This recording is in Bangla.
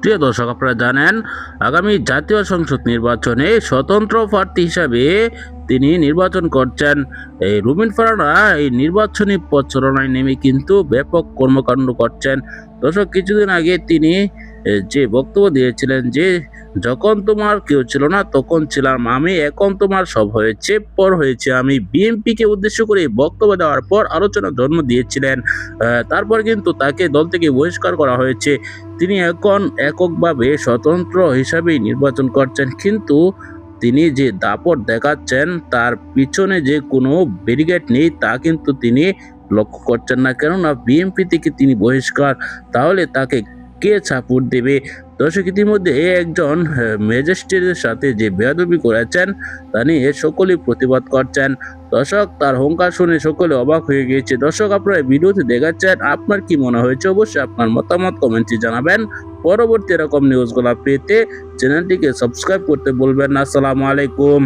প্রিয় দর্শক, আপনারা জানেন, আগামী জাতীয় সংসদ নির্বাচনে স্বতন্ত্র প্রার্থী হিসাবে তিনি নির্বাচন করছেন। এই রুমিন ফারানা এই নির্বাচনী প্রচারণায় নেমে কিন্তু ব্যাপক কর্মকাণ্ড করছেন। দর্শক, কিছুদিন আগে তিনি যে বক্তব্য দিয়েছিলেন যে, যখন তোমার কেউ ছিল না, তখন ছিলাম আমি, এখন তোমার সব হয়েছে, পর হয়েছে আমি। বিএনপিকে উদ্দেশ্য করে বক্তব্য দেওয়ার পর আলোচনা জন্ম দিয়েছিলেন। তারপর কিন্তু তাকে দল থেকে বহিষ্কার করা হয়েছে। তিনি এখন এককভাবে স্বতন্ত্র হিসাবেই নির্বাচন করছেন, কিন্তু তিনি যে দাপট দেখাচ্ছেন, তার পিছনে যে কোনো ব্যারিগেড নেই, তা কিন্তু তিনি লক্ষ্য করছেন না। কেননা বিএমপি থেকে তিনি বহিষ্কার, তাহলে তাকে কে সাপোর্ট দেবে? দর্শক, ইতিমধ্যে একজন ম্যাজিস্ট্রেটের সাথে যে বেয়াদবি করেছেন, তা নিয়ে সকলেই প্রতিবাদ করছেন। দর্শক, তার হুঙ্কার শুনে সকলে অবাক হয়ে গিয়েছে। দর্শক, আপনারা ভিডিওতে দেখাচ্ছেন আপনার কি মনে হয়েছে? অবশ্যই আপনার মতামত কমেন্টে জানাবেন। পরবর্তী এরকম নিউজগুলো পেতে চ্যানেলটিকে সাবস্ক্রাইব করতে বলবেন না। আসসালামু আলাইকুম।